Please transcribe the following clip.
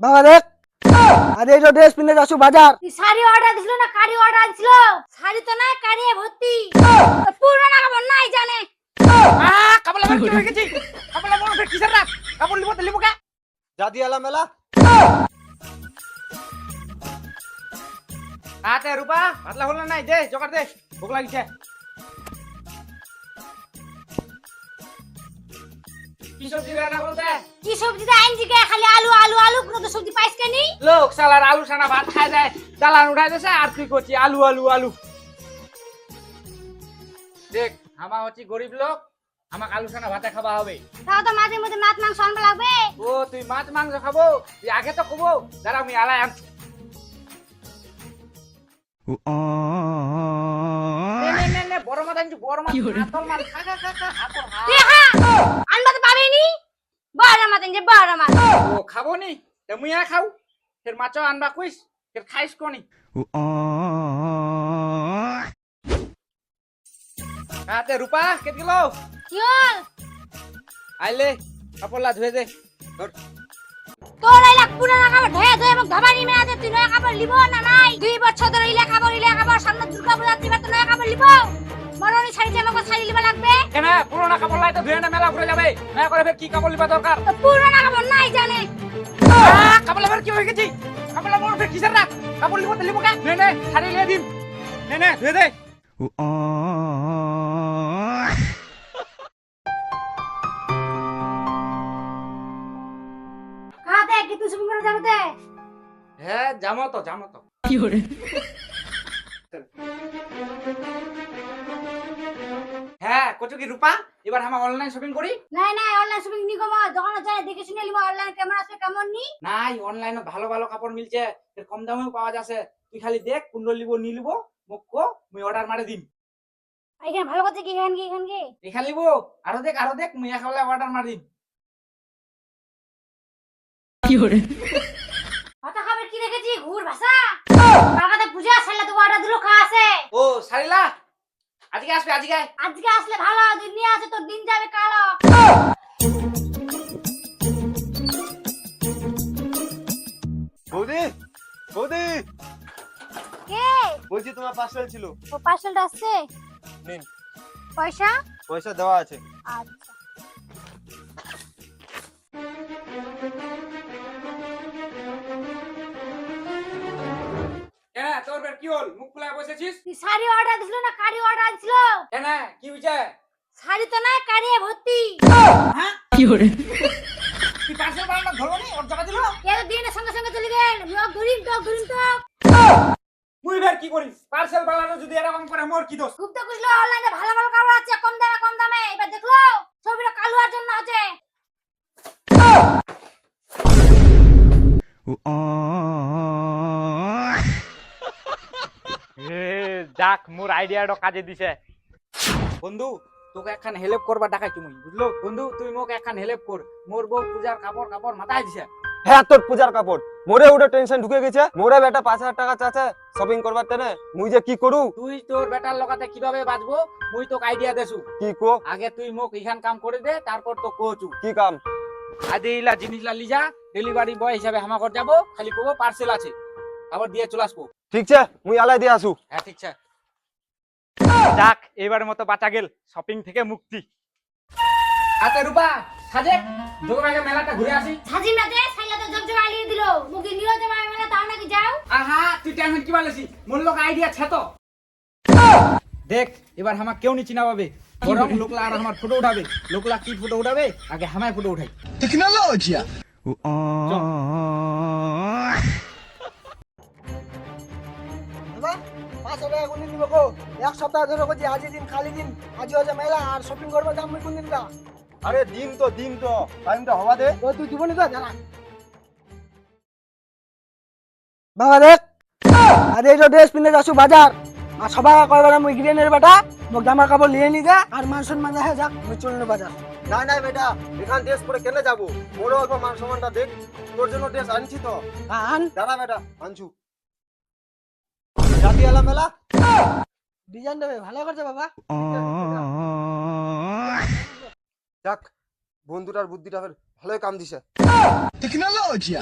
বাবা দেখ। আরে এই ড্রেস পিনে যাচ্ছু বাজার। তুই শাড়ি অর্ডার দিছিল না কারি অর্ডার দিছিল শাড়ি তো নাই কারি ভর্তি। পুরোনো কাপড় নাই জানে। আহ কাপড় লাগার কি গেছি। কাপড় লাগাবো না কিসের রাত কাপড় লিবো তো লিবো কে? জাদি আলা মেলা। আতে রূপা পাতলা হলো নাই? দে জোগাড় দে ভোক লাগিছে। কি সবজি রান্না করতে কি সবজি দা আইন জিগে খালি আলু আলু আলু কোনো তো সবজি পাইছ কেনি লোক সালার আলু সানা ভাত খায় যায় চালান উঠাই দিছে আর তুই করছি? আলু আলু আলু। দেখ আমার হচ্ছে গরিব লোক আমাকে আলু সানা ভাতে খাওয়া হবে। তাও তো মাঝে মধ্যে মাছ মাংস আনবা লাগবে? ও তুই মাছ মাংস খাব? তুই আগে তো কবো দাঁড়া আমি আলাই আনছি। নে, নে, নে, নে, বড় মাছ আনছি বড় মাছ। খা খা খা খা। আনবা তো পাবেনি মাছ বড় মাছ ও খাব নি তে মুই আর খাও ফের মাছ আনবা কইস ফের খাইস কোনি হাতে রূপা কে দিল কি হল আইলে কাপড়লা ধুয়ে দে ধর। তোর এই লাখ পুরোনো কাপড় ধয়ে ধয়ে এবং ধবানি মেলা দে তুই নয়া কাপড় লিব না নাই দুই বছর ধরে ইলা কাপড় ইলা কাপড় সামনে দুর্গা পূজা দিবা তো নয়া কাপড় লিব মরণি শাড়ি জামা শাড়ি লিবা লাগবে? কেন পুরোনো কাপড় লাই তো ধুয়ে না মেলা ঘুরে যাবে। না করে কি কাপড় লিবা দরকার? তো পুরোনো কাপড় নাই জানে। কাপড় লাগার কি হয়ে গেছি? কাপড় লাগার ফের কিসের রাত কাপড় লিবো তো লিবো কে? নে নে শাড়ি লিয়ে দিন নে নে ধুয়ে দে। খাতে কি তুই করে যাবে হ্যাঁ জামো তো জামো তো। হ্যাঁ কচু কি রূপা? এবার আমরা অনলাইন শপিং করি? নাই নাই অনলাইন শপিং নি কমা যখন যায় দেখে শুনে লিবা অনলাইন কেমন আছে কেমন নি? নাই অনলাইনে ভালো ভালো কাপড় মিলছে। এর কম দামেও পাওয়া যাচ্ছে। তুই খালি দেখ কুন্ডল লিবো নি লিবো মুখ কো মুই অর্ডার মারে দিন এখানে ভালো কথা কি এখান কি এখান কি? এখান লিবো আরও দেখ আরও দেখ মুই এখানে অর্ডার মারে দিন কি হরে কথা খাবার কি দেখেছি? ঘুর ভাষা। কালকাতে পূজা সাইলা তো অর্ডার দিলো খা আছে। ও সারিলা আজকে আসবে আজকে আজকে আসলে ভালো দিন নিয়ে আছে তোর দিন যাবে কালো। বৌদি বৌদি। কে? বলছি তোমার পার্সেল ছিল। ও পার্সেলটা আসছে নিন। পয়সা? পয়সা দেওয়া আছে। আচ্ছা। কি হল? মুখ ফুলায় বসেছিস? তুই শাড়ি অর্ডার দিছিল না কারি অর্ডার দিছিল কেন? কি হইছে শাড়ি তো না কারি ভর্তি। হ্যাঁ? কি হরে তুই পার্সেল বানানো ধরো নি? ওর জায়গা দিল? এর দিনের সঙ্গে সঙ্গে চলে গেল। লোক ধরিম তো ধরিম তো। মুই বের কি করিস? পার্সেল বানানো যদি এরকম করে মোর কি দোষ? খুব তো অনলাইনে ভালো ভালো যাক মোর আইডিয়াটা কাজে দিছে। বন্ধু তোকে একখান হেল্প করবা ডাকাই তুমি বুঝলো? বন্ধু তুই মোক একখান হেল্প কর। মোর বউ পূজার কাপড় কাপড় মাথায় দিছে। হ্যাঁ তোর পূজার কাপড়। মোরে ওটা টেনশন ঢুকে গেছে। মোরে বেটা পাঁচ হাজার টাকা চাচ্ছে শপিং করবার তেনে। মুই যে কি করু? তুই তোর বেটার লগাতে কীভাবে বাঁচবো? মুই তোকে আইডিয়া দেছু কি কো? আগে তুই মোক ইখান কাম করে দে তারপর তো কোচু কি কাম? আদি ইলা জিনিসলা লিজা ডেলিভারি বয় হিসাবে হামা ঘর যাব খালি কবো পার্সেল আছে। আবার দিয়ে চলে আসব। ঠিক আছে মুই আলাই দিয়ে আসু। হ্যাঁ ঠিক আছে। যাক এবার মতো বাঁচা গেল শপিং থেকে মুক্তি। আচ্ছা রূপা সাজে দোকানে মেলাটা ঘুরে আসি। সাজি না দে সাইলা তো জব জব আলিয়ে দিল। মুখে নিয়ে যাবে মেলা তাও নাকি যাও? আহা তুই টেনশন কি বলেছি মোর লোক আইডিয়া ছে তো। দেখ এবার হামা কেউ নি চিনা পাবে বরং লোকলা আর আমার ফটো উঠাবে। লোকলা কি ফটো উঠাবে? আগে হামায় ফটো উঠাই। Tecnologia! টাকা কোন দিন দিব গো। এক সপ্তাহ ধরে করছি আজই দিন খালি দিন। আজই হচ্ছে মেলা আর শপিং করব দাম কোন দিনটা আরে দিন তো দিন তো। টাইমটা হওয়া দে। তুই জীবনে তো জানা বাবা দেখ। আরে এই ড্রেস পিনে যাচ্ছু বাজার আর সবাই কয়বার মুই গিরেনের বেটা মোক জামা কাপড় নিয়ে নি দে আর মান সম্মান দেখা যাক মুই চলুন বাজার। না না বেটা এখান ড্রেস পরে কেনে যাব? মোরে অল্প মান সম্মানটা দেখ তোর জন্য ড্রেস আনছি তো। আন। দাঁড়া বেটা আনছু। জাতি আলা মেলা ডিজাইন দেবে ভালো করছে বাবা যাক বন্ধুটার বুদ্ধিটা ভালোই কাম দিছে Tecnologia!